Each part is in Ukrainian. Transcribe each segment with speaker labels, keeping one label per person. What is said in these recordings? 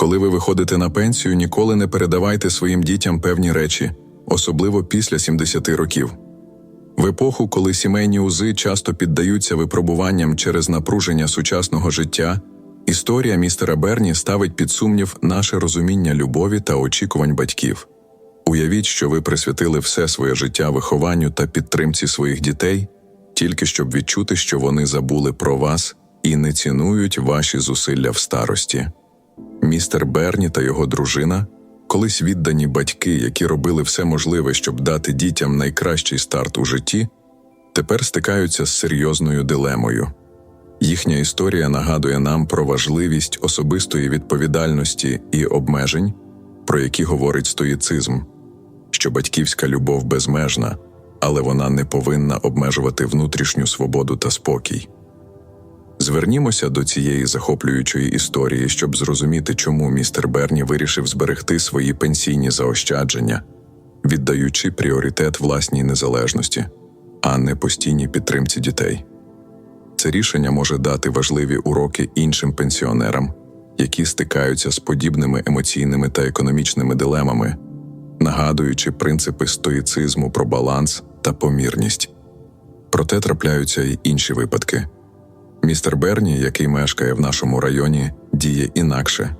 Speaker 1: Коли ви виходите на пенсію, ніколи не передавайте своїм дітям певні речі, особливо після 70 років. В епоху, коли сімейні узи часто піддаються випробуванням через напруження сучасного життя, історія містера Берні ставить під сумнів наше розуміння любові та очікувань батьків. Уявіть, що ви присвятили все своє життя вихованню та підтримці своїх дітей, тільки щоб відчути, що вони забули про вас і не цінують ваші зусилля в старості. Містер Берні та його дружина, колись віддані батьки, які робили все можливе, щоб дати дітям найкращий старт у житті, тепер стикаються з серйозною дилемою. Їхня історія нагадує нам про важливість особистої відповідальності і обмежень, про які говорить стоїцизм, що батьківська любов безмежна, але вона не повинна обмежувати внутрішню свободу та спокій. Звернімося до цієї захоплюючої історії, щоб зрозуміти, чому містер Берні вирішив зберегти свої пенсійні заощадження, віддаючи пріоритет власній незалежності, а не постійній підтримці дітей. Це рішення може дати важливі уроки іншим пенсіонерам, які стикаються з подібними емоційними та економічними дилемами, нагадуючи принципи стоїцизму про баланс та помірність. Проте трапляються й інші випадки. Містер Берні, який мешкає в нашому районі, діє інакше,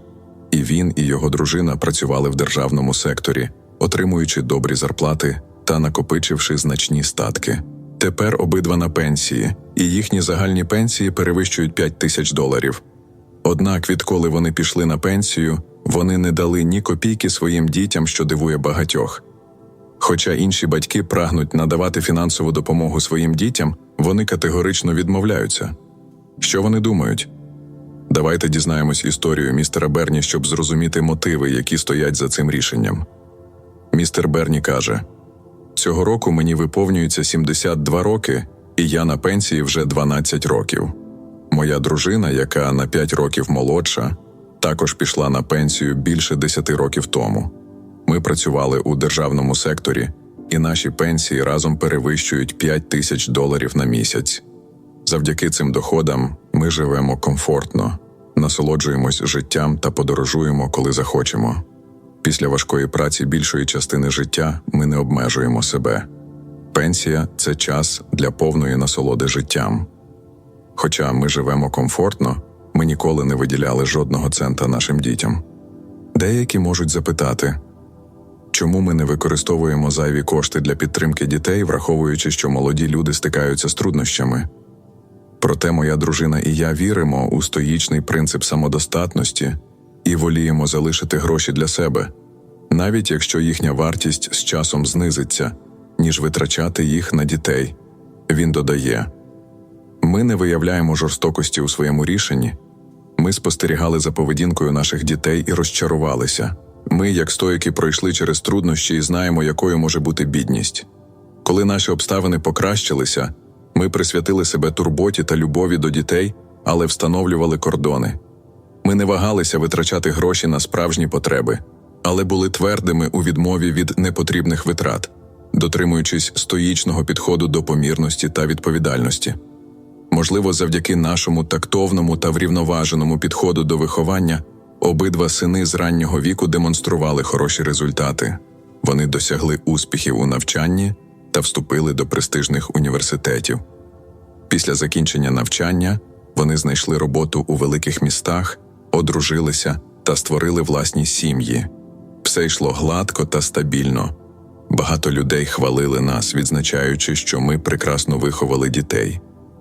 Speaker 1: і він і його дружина працювали в державному секторі, отримуючи добрі зарплати та накопичивши значні статки. Тепер обидва на пенсії, і їхні загальні пенсії перевищують 5 тисяч доларів. Однак, відколи вони пішли на пенсію, вони не дали ні копійки своїм дітям, що дивує багатьох. Хоча інші батьки прагнуть надавати фінансову допомогу своїм дітям, вони категорично відмовляються. Що вони думають? Давайте дізнаємось історію містера Берні, щоб зрозуміти мотиви, які стоять за цим рішенням. Містер Берні каже: цього року мені виповнюється 72 роки, і я на пенсії вже 12 років. Моя дружина, яка на 5 років молодша, також пішла на пенсію більше 10 років тому. Ми працювали у державному секторі, і наші пенсії разом перевищують 5 тисяч доларів на місяць. Завдяки цим доходам ми живемо комфортно, насолоджуємось життям та подорожуємо, коли захочемо. Після важкої праці більшої частини життя ми не обмежуємо себе. Пенсія це час для повної насолоди життям. Хоча ми живемо комфортно, ми ніколи не виділяли жодного цента нашим дітям. Деякі можуть запитати, чому ми не використовуємо зайві кошти для підтримки дітей, враховуючи, що молоді люди стикаються з труднощами. Проте моя дружина і я віримо у стоїчний принцип самодостатності і воліємо залишити гроші для себе, навіть якщо їхня вартість з часом знизиться, ніж витрачати їх на дітей. Він додає: ми не виявляємо жорстокості у своєму рішенні. Ми спостерігали за поведінкою наших дітей і розчарувалися. Ми, як стоїки, пройшли через труднощі і знаємо, якою може бути бідність. Коли наші обставини покращилися, ми присвятили себе турботі та любові до дітей, але встановлювали кордони. Ми не вагалися витрачати гроші на справжні потреби, але були твердими у відмові від непотрібних витрат, дотримуючись стоїчного підходу до помірності та відповідальності. Можливо, завдяки нашому тактовному та врівноваженому підходу до виховання обидва сини з раннього віку демонстрували хороші результати. Вони досягли успіхів у навчанні та вступили до престижних університетів. Після закінчення навчання вони знайшли роботу у великих містах, одружилися та створили власні сім'ї. Все йшло гладко та стабільно. Багато людей хвалили нас, відзначаючи, що ми прекрасно виховали дітей.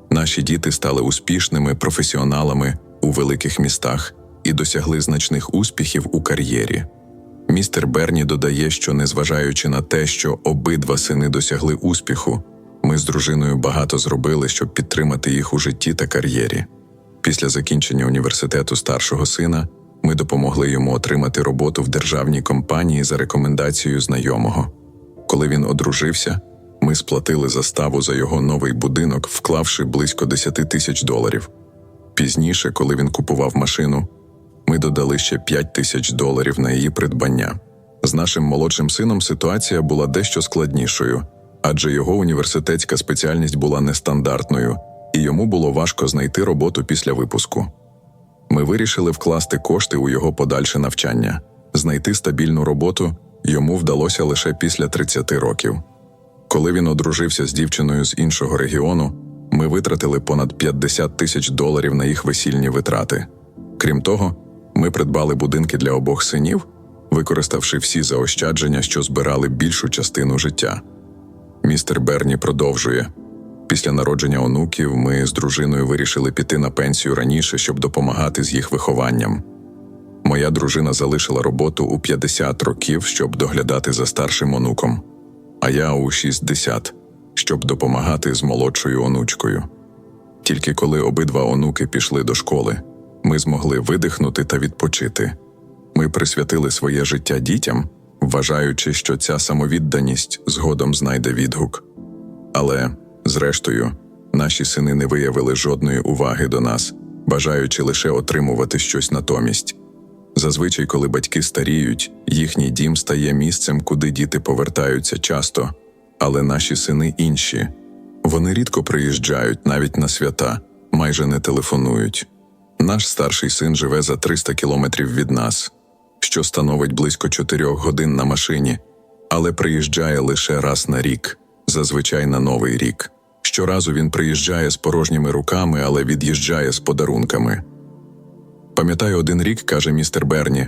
Speaker 1: Наші діти стали успішними професіоналами у великих містах і досягли значних успіхів у кар'єрі. Містер Берні додає, що незважаючи на те, що обидва сини досягли успіху, ми з дружиною багато зробили, щоб підтримати їх у житті та кар'єрі. Після закінчення університету старшого сина ми допомогли йому отримати роботу в державній компанії за рекомендацією знайомого. Коли він одружився, ми сплатили заставу за його новий будинок, вклавши близько 10 тисяч доларів. Пізніше, коли він купував машину, ми додали ще 5 тисяч доларів на її придбання. З нашим молодшим сином ситуація була дещо складнішою, адже його університетська спеціальність була нестандартною, і йому було важко знайти роботу після випуску. Ми вирішили вкласти кошти у його подальше навчання. Знайти стабільну роботу йому вдалося лише після 30 років. Коли він одружився з дівчиною з іншого регіону, ми витратили понад 50 тисяч доларів на їх весільні витрати. Крім того, ми придбали будинки для обох синів, використавши всі заощадження, що збирали більшу частину життя. Містер Берні продовжує. Після народження онуків ми з дружиною вирішили піти на пенсію раніше, щоб допомагати з їх вихованням. Моя дружина залишила роботу у 50 років, щоб доглядати за старшим онуком, а я у 60, щоб допомагати з молодшою онучкою. Тільки коли обидва онуки пішли до школи, ми змогли видихнути та відпочити. Ми присвятили своє життя дітям, вважаючи, що ця самовідданість згодом знайде відгук. Але, зрештою, наші сини не виявили жодної уваги до нас, бажаючи лише отримувати щось натомість. Зазвичай, коли батьки старіють, їхній дім стає місцем, куди діти повертаються часто, але наші сини інші. Вони рідко приїжджають навіть на свята, майже не телефонують. Наш старший син живе за 300 кілометрів від нас, що становить близько 4 годин на машині, але приїжджає лише раз на рік, зазвичай на новий рік. Щоразу він приїжджає з порожніми руками, але від'їжджає з подарунками. Пам'ятаю один рік, каже містер Берні,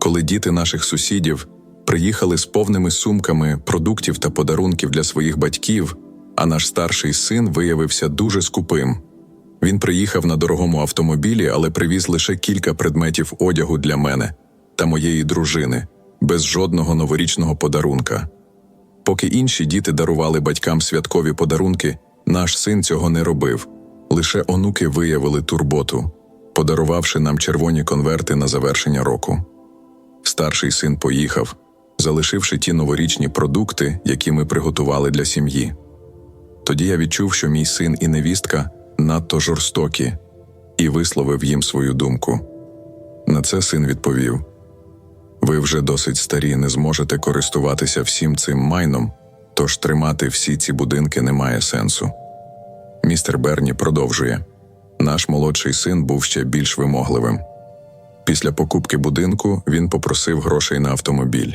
Speaker 1: коли діти наших сусідів приїхали з повними сумками продуктів та подарунків для своїх батьків, а наш старший син виявився дуже скупим. Він приїхав на дорогому автомобілі, але привіз лише кілька предметів одягу для мене та моєї дружини, без жодного новорічного подарунка. Поки інші діти дарували батькам святкові подарунки, наш син цього не робив. Лише онуки виявили турботу, подарувавши нам червоні конверти на завершення року. Старший син поїхав, залишивши ті новорічні продукти, які ми приготували для сім'ї. Тоді я відчув, що мій син і невістка надто жорстокі, і висловив їм свою думку. На це син відповів: Ви вже досить старі, не зможете користуватися всім цим майном, тож тримати всі ці будинки немає сенсу. Містер Берні продовжує наш молодший син був ще більш вимогливим. Після покупки будинку він попросив грошей на автомобіль.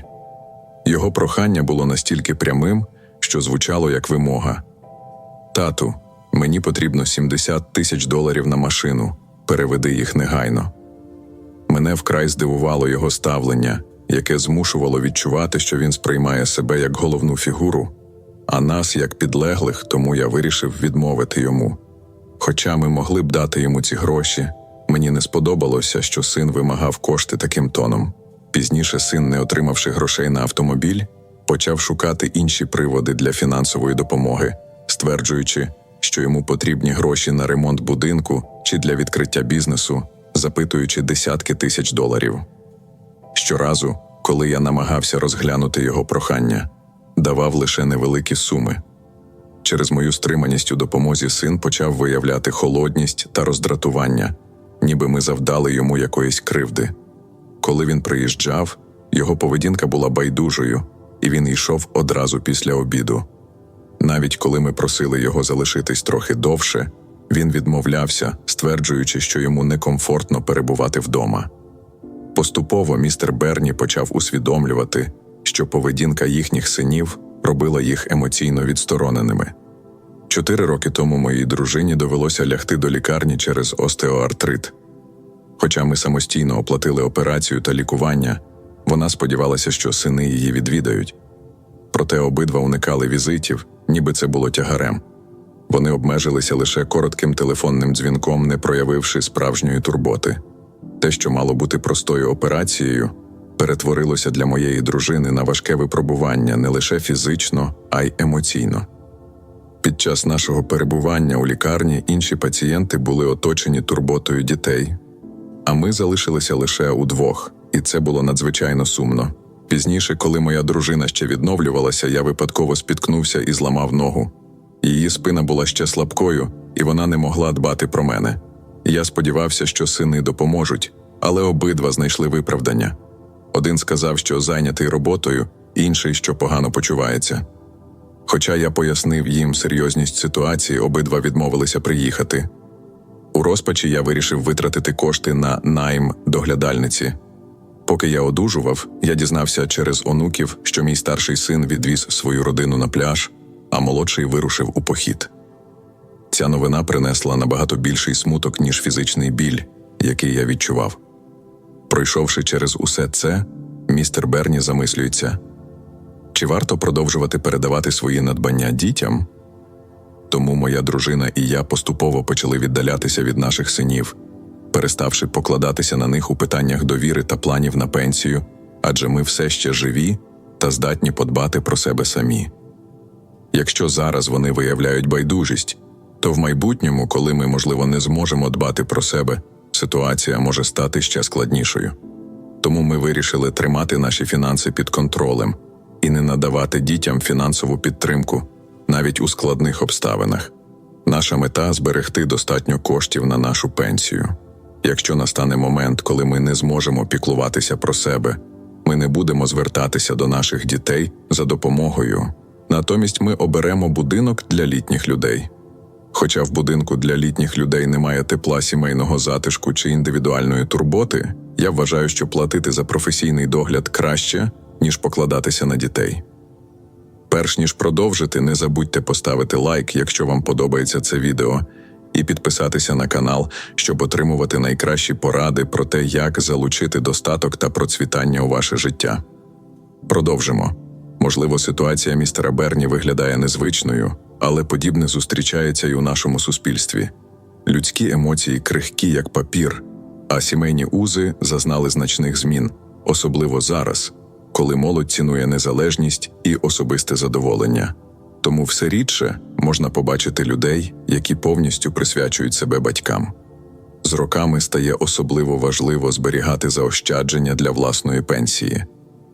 Speaker 1: Його прохання було настільки прямим, що звучало як вимога. Тату, мені потрібно 70 тисяч доларів на машину, переведи їх негайно. Мене вкрай здивувало його ставлення, яке змушувало відчувати, що він сприймає себе як головну фігуру, а нас як підлеглих, тому я вирішив відмовити йому. Хоча ми могли б дати йому ці гроші, мені не сподобалося, що син вимагав кошти таким тоном. Пізніше син, не отримавши грошей на автомобіль, почав шукати інші приводи для фінансової допомоги, стверджуючи, що йому потрібні гроші на ремонт будинку чи для відкриття бізнесу, запитуючи десятки тисяч доларів. Щоразу, коли я намагався розглянути його прохання, давав лише невеликі суми. Через мою стриманість у допомозі син почав виявляти холодність та роздратування, ніби ми завдали йому якоїсь кривди. Коли він приїжджав, його поведінка була байдужою, і він йшов одразу після обіду. Навіть коли ми просили його залишитись трохи довше, він відмовлявся, стверджуючи, що йому некомфортно перебувати вдома. Поступово містер Берні почав усвідомлювати, що поведінка їхніх синів робила їх емоційно відстороненими. Чотири роки тому моїй дружині довелося лягти до лікарні через остеоартрит. Хоча ми самостійно оплатили операцію та лікування, вона сподівалася, що сини її відвідають. Проте обидва уникали візитів, ніби це було тягарем. Вони обмежилися лише коротким телефонним дзвінком, не проявивши справжньої турботи. Те, що мало бути простою операцією, перетворилося для моєї дружини на важке випробування не лише фізично, а й емоційно. Під час нашого перебування у лікарні інші пацієнти були оточені турботою дітей, а ми залишилися лише удвох, і це було надзвичайно сумно. Пізніше, коли моя дружина ще відновлювалася, я випадково спіткнувся і зламав ногу. Її спина була ще слабкою, і вона не могла дбати про мене. Я сподівався, що сини допоможуть, але обидва знайшли виправдання. Один сказав, що зайнятий роботою, інший, що погано почувається. Хоча я пояснив їм серйозність ситуації, обидва відмовилися приїхати. У розпачі я вирішив витратити кошти на найм доглядальниці. Поки я одужував, я дізнався через онуків, що мій старший син відвіз свою родину на пляж, а молодший вирушив у похід. Ця новина принесла набагато більший смуток, ніж фізичний біль, який я відчував. Пройшовши через усе це, містер Берні замислюється, чи варто продовжувати передавати свої надбання дітям? Тому моя дружина і я поступово почали віддалятися від наших синів, переставши покладатися на них у питаннях довіри та планів на пенсію, адже ми все ще живі та здатні подбати про себе самі. Якщо зараз вони виявляють байдужість, то в майбутньому, коли ми, можливо, не зможемо дбати про себе, ситуація може стати ще складнішою. Тому ми вирішили тримати наші фінанси під контролем і не надавати дітям фінансову підтримку навіть у складних обставинах. Наша мета зберегти достатньо коштів на нашу пенсію. Якщо настане момент, коли ми не зможемо піклуватися про себе, ми не будемо звертатися до наших дітей за допомогою. Натомість ми оберемо будинок для літніх людей. Хоча в будинку для літніх людей немає тепла сімейного затишку чи індивідуальної турботи, я вважаю, що платити за професійний догляд краще, ніж покладатися на дітей. Перш ніж продовжити, не забудьте поставити лайк, якщо вам подобається це відео, і підписатися на канал, щоб отримувати найкращі поради про те, як залучити достаток та процвітання у ваше життя. Продовжимо. Можливо, ситуація містера Берні виглядає незвичною, але подібне зустрічається і у нашому суспільстві. Людські емоції крихкі, як папір, а сімейні узи зазнали значних змін, особливо зараз, коли молодь цінує незалежність і особисте задоволення. Тому все рідше можна побачити людей, які повністю присвячують себе батькам. З роками стає особливо важливо зберігати заощадження для власної пенсії.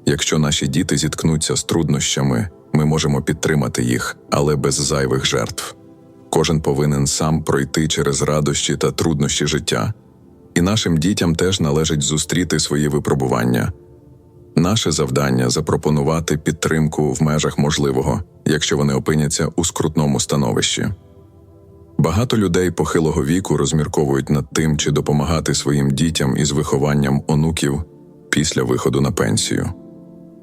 Speaker 1: Якщо наші діти зіткнуться з труднощами, ми можемо підтримати їх, але без зайвих жертв. Кожен повинен сам пройти через радощі та труднощі життя, і нашим дітям теж належить зустріти свої випробування. Наше завдання запропонувати підтримку в межах можливого, якщо вони опиняться у скрутному становищі. Багато людей похилого віку розмірковують над тим, чи допомагати своїм дітям із вихованням онуків після виходу на пенсію.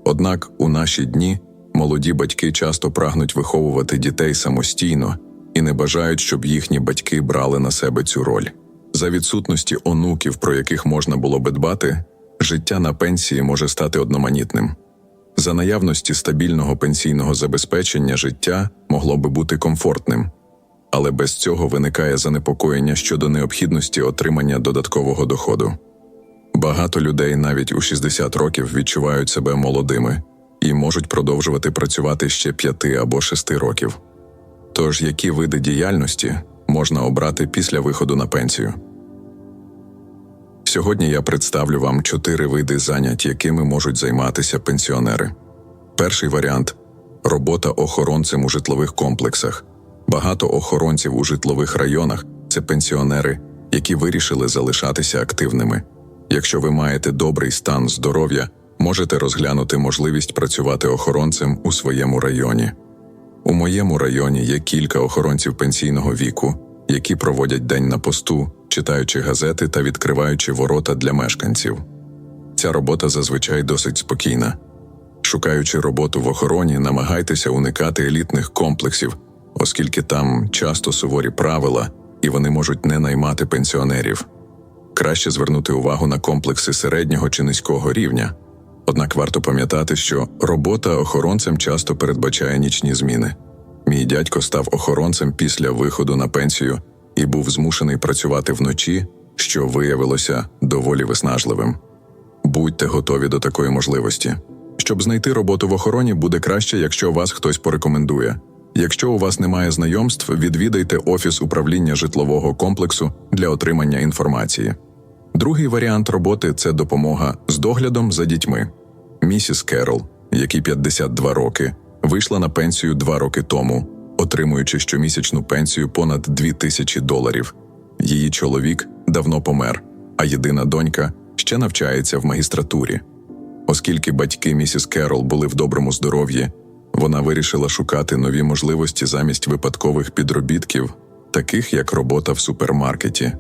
Speaker 1: Однак у наші дні молоді батьки часто прагнуть виховувати дітей самостійно і не бажають, щоб їхні батьки брали на себе цю роль. За відсутності онуків, про яких можна було би дбати, життя на пенсії може стати одноманітним. За наявності стабільного пенсійного забезпечення життя могло би бути комфортним, але без цього виникає занепокоєння щодо необхідності отримання додаткового доходу. Багато людей навіть у 60 років відчувають себе молодими і можуть продовжувати працювати ще 5 або 6 років. Тож які види діяльності можна обрати після виходу на пенсію? Сьогодні я представлю вам чотири види занять, якими можуть займатися пенсіонери. Перший варіант робота охоронцем у житлових комплексах. Багато охоронців у житлових районах це пенсіонери, які вирішили залишатися активними. Якщо ви маєте добрий стан здоров'я, можете розглянути можливість працювати охоронцем у своєму районі. У моєму районі є кілька охоронців пенсійного віку, які проводять день на посту, читаючи газети та відкриваючи ворота для мешканців. Ця робота зазвичай досить спокійна. Шукаючи роботу в охороні, намагайтеся уникати елітних комплексів, оскільки там часто суворі правила і вони можуть не наймати пенсіонерів. Краще звернути увагу на комплекси середнього чи низького рівня. Однак варто пам'ятати, що робота охоронцем часто передбачає нічні зміни. Мій дядько став охоронцем після виходу на пенсію і був змушений працювати вночі, що виявилося доволі виснажливим. Будьте готові до такої можливості. Щоб знайти роботу в охороні, буде краще, якщо вас хтось порекомендує. Якщо у вас немає знайомств, відвідайте офіс управління житлового комплексу для отримання інформації. Другий варіант роботи це допомога з доглядом за дітьми. Місіс Керол, якій 52 роки, вийшла на пенсію два роки тому, отримуючи щомісячну пенсію понад 2 тисячі доларів. Її чоловік давно помер, а єдина донька ще навчається в магістратурі. Оскільки батьки місіс Керол були в доброму здоров'ї, вона вирішила шукати нові можливості замість випадкових підробітків, таких як робота в супермаркеті.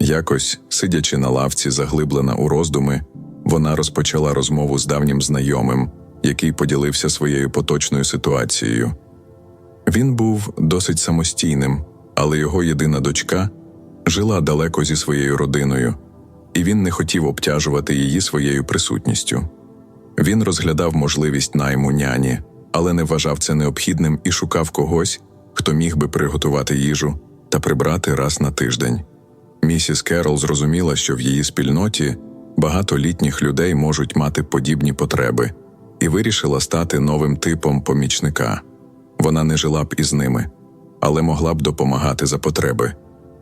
Speaker 1: Якось, сидячи на лавці, заглиблена у роздуми, вона розпочала розмову з давнім знайомим, який поділився своєю поточною ситуацією. Він був досить самостійним, але його єдина дочка жила далеко зі своєю родиною, і він не хотів обтяжувати її своєю присутністю. Він розглядав можливість найму няні, але не вважав це необхідним і шукав когось, хто міг би приготувати їжу та прибрати раз на тиждень. Місіс Керол зрозуміла, що в її спільноті багато літніх людей можуть мати подібні потреби, і вирішила стати новим типом помічника. Вона не жила б із ними, але могла б допомагати за потреби.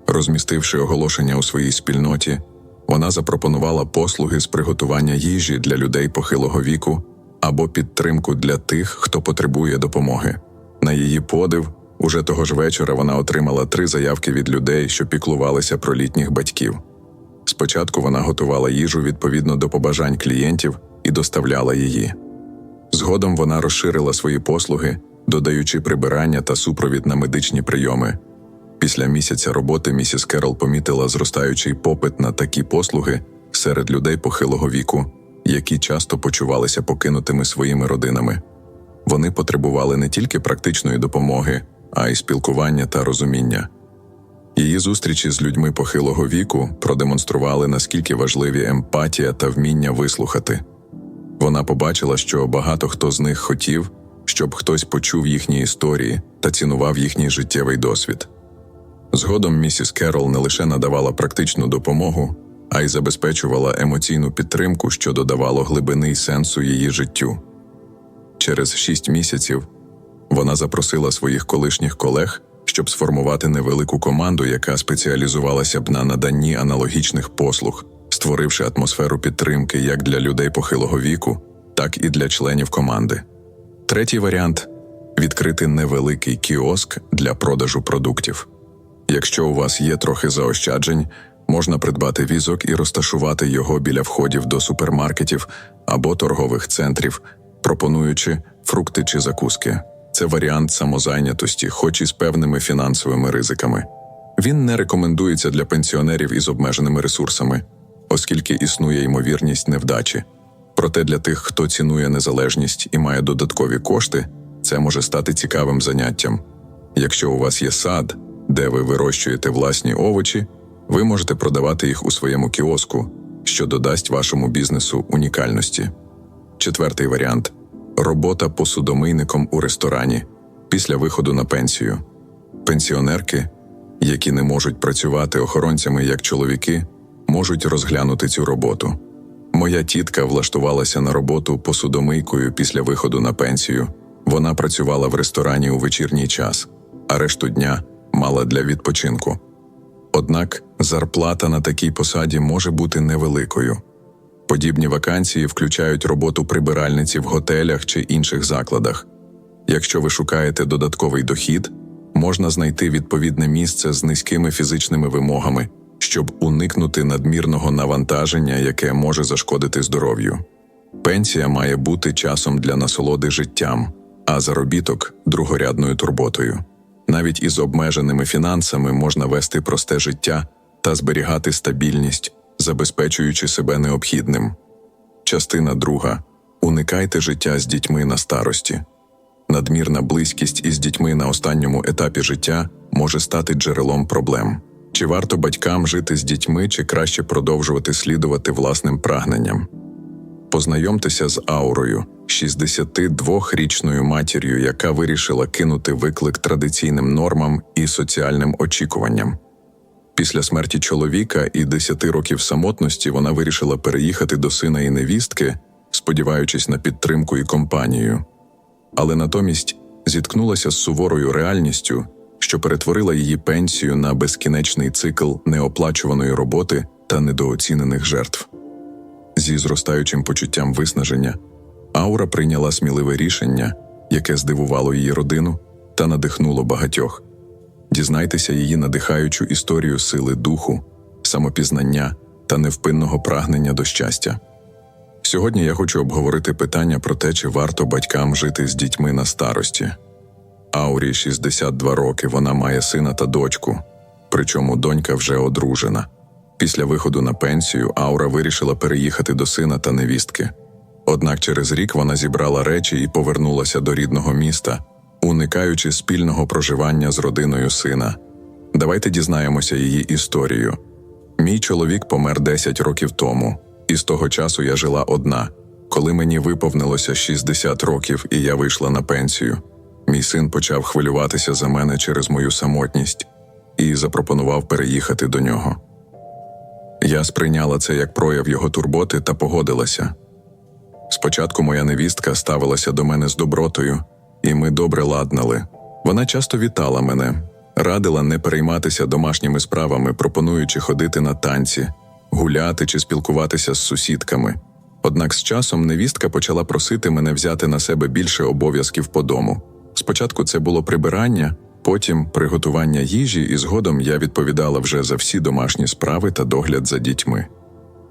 Speaker 1: Розмістивши оголошення у своїй спільноті, вона запропонувала послуги з приготування їжі для людей похилого віку або підтримку для тих, хто потребує допомоги. На її подив, уже того ж вечора вона отримала три заявки від людей, що піклувалися про літніх батьків. Спочатку вона готувала їжу відповідно до побажань клієнтів і доставляла її. Згодом вона розширила свої послуги, додаючи прибирання та супровід на медичні прийоми. Після місяця роботи місіс Керол помітила зростаючий попит на такі послуги серед людей похилого віку, які часто почувалися покинутими своїми родинами. Вони потребували не тільки практичної допомоги, а й спілкування та розуміння. Її зустрічі з людьми похилого віку продемонстрували, наскільки важливі емпатія та вміння вислухати. Вона побачила, що багато хто з них хотів, щоб хтось почув їхні історії та цінував їхній життєвий досвід. Згодом місіс Керол не лише надавала практичну допомогу, а й забезпечувала емоційну підтримку, що додавало глибини й сенсу її життю. Через шість місяців вона запросила своїх колишніх колег, щоб сформувати невелику команду, яка спеціалізувалася б на наданні аналогічних послуг, створивши атмосферу підтримки як для людей похилого віку, так і для членів команди. Третій варіант відкрити невеликий кіоск для продажу продуктів. Якщо у вас є трохи заощаджень, можна придбати візок і розташувати його біля входів до супермаркетів або торгових центрів, пропонуючи фрукти чи закуски. Це варіант самозайнятості, хоч і з певними фінансовими ризиками. Він не рекомендується для пенсіонерів із обмеженими ресурсами, оскільки існує ймовірність невдачі. Проте для тих, хто цінує незалежність і має додаткові кошти, це може стати цікавим заняттям. Якщо у вас є сад, де ви вирощуєте власні овочі, ви можете продавати їх у своєму кіоску, що додасть вашому бізнесу унікальності. Четвертий варіант робота посудомийником у ресторані після виходу на пенсію. Пенсіонерки, які не можуть працювати охоронцями як чоловіки, можуть розглянути цю роботу. Моя тітка влаштувалася на роботу посудомийкою після виходу на пенсію. Вона працювала в ресторані у вечірній час, а решту дня мала для відпочинку. Однак зарплата на такій посаді може бути невеликою. Подібні вакансії включають роботу прибиральниці в готелях чи інших закладах. Якщо ви шукаєте додатковий дохід, можна знайти відповідне місце з низькими фізичними вимогами, щоб уникнути надмірного навантаження, яке може зашкодити здоров'ю. Пенсія має бути часом для насолоди життям, а заробіток другорядною турботою. Навіть із обмеженими фінансами можна вести просте життя та зберігати стабільність, забезпечуючи себе необхідним. Частина друга уникайте життя з дітьми на старості. Надмірна близькість із дітьми на останньому етапі життя може стати джерелом проблем. Чи варто батькам жити з дітьми, чи краще продовжувати слідувати власним прагненням? Познайомтеся з Аурою, 62-річною матір'ю, яка вирішила кинути виклик традиційним нормам і соціальним очікуванням. Після смерті чоловіка і 10 років самотності вона вирішила переїхати до сина і невістки, сподіваючись на підтримку і компанію. Але натомість зіткнулася з суворою реальністю, що перетворила її пенсію на безкінечний цикл неоплачуваної роботи та недооцінених жертв. Зі зростаючим почуттям виснаження Аура прийняла сміливе рішення, яке здивувало її родину та надихнуло багатьох. Дізнайтеся її надихаючу історію сили духу, самопізнання та невпинного прагнення до щастя. Сьогодні я хочу обговорити питання про те, чи варто батькам жити з дітьми на старості. Аурі 62 роки, вона має сина та дочку, причому донька вже одружена. Після виходу на пенсію Аура вирішила переїхати до сина та невістки. Однак через рік вона зібрала речі і повернулася до рідного міста, уникаючи спільного проживання з родиною сина. Давайте дізнаємося її історію. Мій чоловік помер 10 років тому, і з того часу я жила одна. Коли мені виповнилося 60 років і я вийшла на пенсію, мій син почав хвилюватися за мене через мою самотність і запропонував переїхати до нього. Я сприйняла це як прояв його турботи та погодилася. Спочатку моя невістка ставилася до мене з добротою, і ми добре ладнали. Вона часто вітала мене, радила не перейматися домашніми справами, пропонуючи ходити на танці, гуляти чи спілкуватися з сусідками. Однак з часом невістка почала просити мене взяти на себе більше обов'язків по дому. Спочатку це було прибирання, потім приготування їжі, і згодом я відповідала вже за всі домашні справи та догляд за дітьми.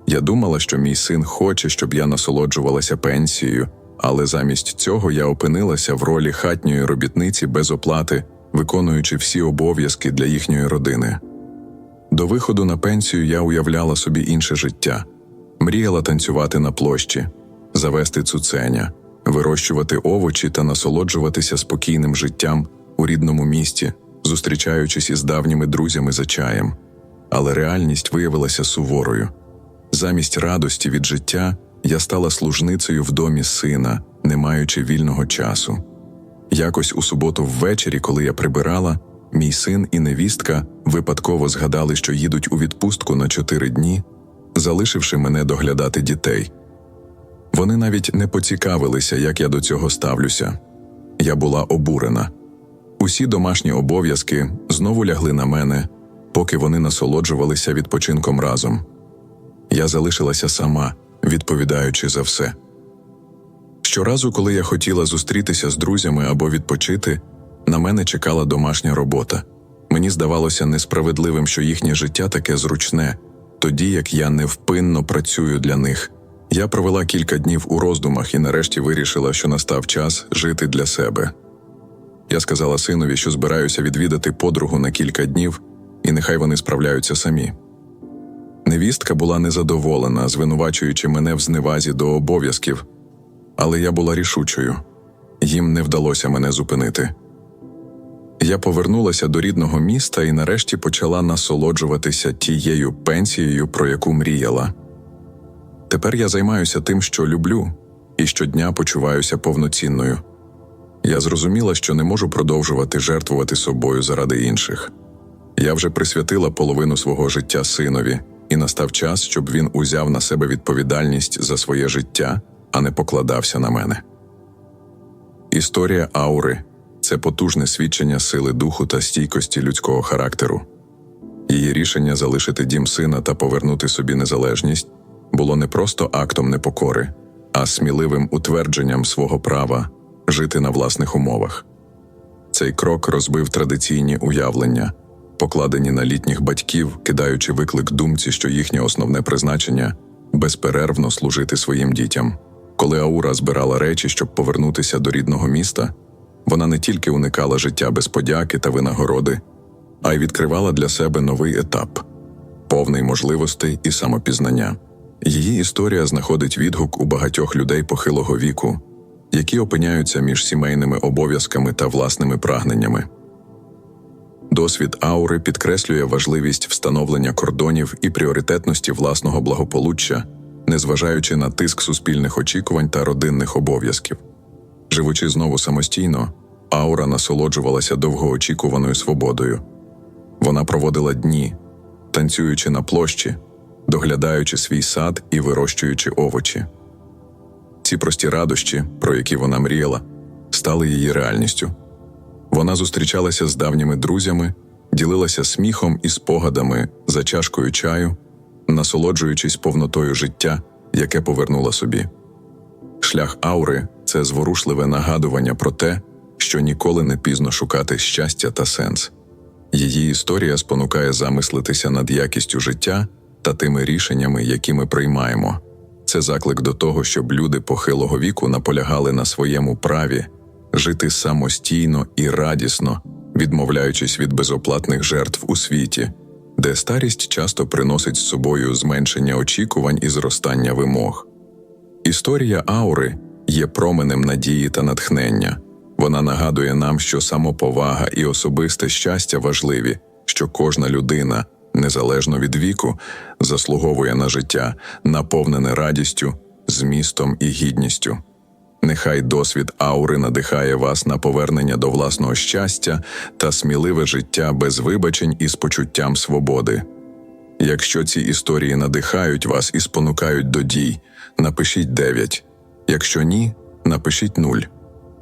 Speaker 1: Я думала, що мій син хоче, щоб я насолоджувалася пенсією, але замість цього я опинилася в ролі хатньої робітниці без оплати, виконуючи всі обов'язки для їхньої родини. До виходу на пенсію я уявляла собі інше життя, мріяла танцювати на площі, завести цуценя, вирощувати овочі та насолоджуватися спокійним життям у рідному місті, зустрічаючись із давніми друзями за чаєм. Але реальність виявилася суворою. Замість радості від життя я стала служницею в домі сина, не маючи вільного часу. Якось у суботу ввечері, коли я прибирала, мій син і невістка випадково згадали, що їдуть у відпустку на чотири дні, залишивши мене доглядати дітей. Вони навіть не поцікавилися, як я до цього ставлюся. Я була обурена. Усі домашні обов'язки знову лягли на мене, поки вони насолоджувалися відпочинком разом. Я залишилася сама, відповідаючи за все. Щоразу, коли я хотіла зустрітися з друзями або відпочити, на мене чекала домашня робота. Мені здавалося несправедливим, що їхнє життя таке зручне, тоді як я невпинно працюю для них. Я провела кілька днів у роздумах і нарешті вирішила, що настав час жити для себе. Я сказала синові, що збираюся відвідати подругу на кілька днів, і нехай вони справляються самі. Невістка була незадоволена, звинувачуючи мене в зневазі до обов'язків, але я була рішучою їм не вдалося мене зупинити. Я повернулася до рідного міста і нарешті почала насолоджуватися тією пенсією, про яку мріяла. Тепер я займаюся тим, що люблю, і щодня почуваюся повноцінною. Я зрозуміла, що не можу продовжувати жертвувати собою заради інших. Я вже присвятила половину свого життя синові, і настав час, щоб він узяв на себе відповідальність за своє життя, а не покладався на мене. Історія аури це потужне свідчення сили духу та стійкості людського характеру. Її рішення залишити дім сина та повернути собі незалежність було не просто актом непокори, а сміливим утвердженням свого права жити на власних умовах. Цей крок розбив традиційні уявлення, покладені на літніх батьків, кидаючи виклик думці, що їхнє основне призначення безперервно служити своїм дітям. Коли Аура збирала речі, щоб повернутися до рідного міста, вона не тільки уникала життя без подяки та винагороди, а й відкривала для себе новий етап, повний можливостей і самопізнання. Її історія знаходить відгук у багатьох людей похилого віку, які опиняються між сімейними обов'язками та власними прагненнями. Досвід аури підкреслює важливість встановлення кордонів і пріоритетності власного благополуччя, незважаючи на тиск суспільних очікувань та родинних обов'язків. Живучи знову самостійно, аура насолоджувалася довгоочікуваною свободою. Вона проводила дні, танцюючи на площі, доглядаючи свій сад і вирощуючи овочі. Ці прості радощі, про які вона мріяла, стали її реальністю. Вона зустрічалася з давніми друзями, ділилася сміхом і спогадами за чашкою чаю, насолоджуючись повнотою життя, яке повернула собі. Шлях аури це зворушливе нагадування про те, що ніколи не пізно шукати щастя та сенс. Її історія спонукає замислитися над якістю життя та тими рішеннями, які ми приймаємо. Це заклик до того, щоб люди похилого віку наполягали на своєму праві жити самостійно і радісно, відмовляючись від безоплатних жертв у світі, де старість часто приносить з собою зменшення очікувань і зростання вимог. Історія аури є променем надії та натхнення. Вона нагадує нам, що самоповага і особисте щастя важливі, що кожна людина, незалежно від віку, заслуговує на життя, наповнене радістю, змістом і гідністю. Нехай досвід аури надихає вас на повернення до власного щастя та сміливе життя без вибачень і з почуттям свободи. Якщо ці історії надихають вас і спонукають до дій, напишіть 9. Якщо ні, напишіть 0.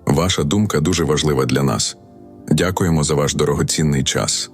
Speaker 1: Ваша думка дуже важлива для нас. Дякуємо за ваш дорогоцінний час.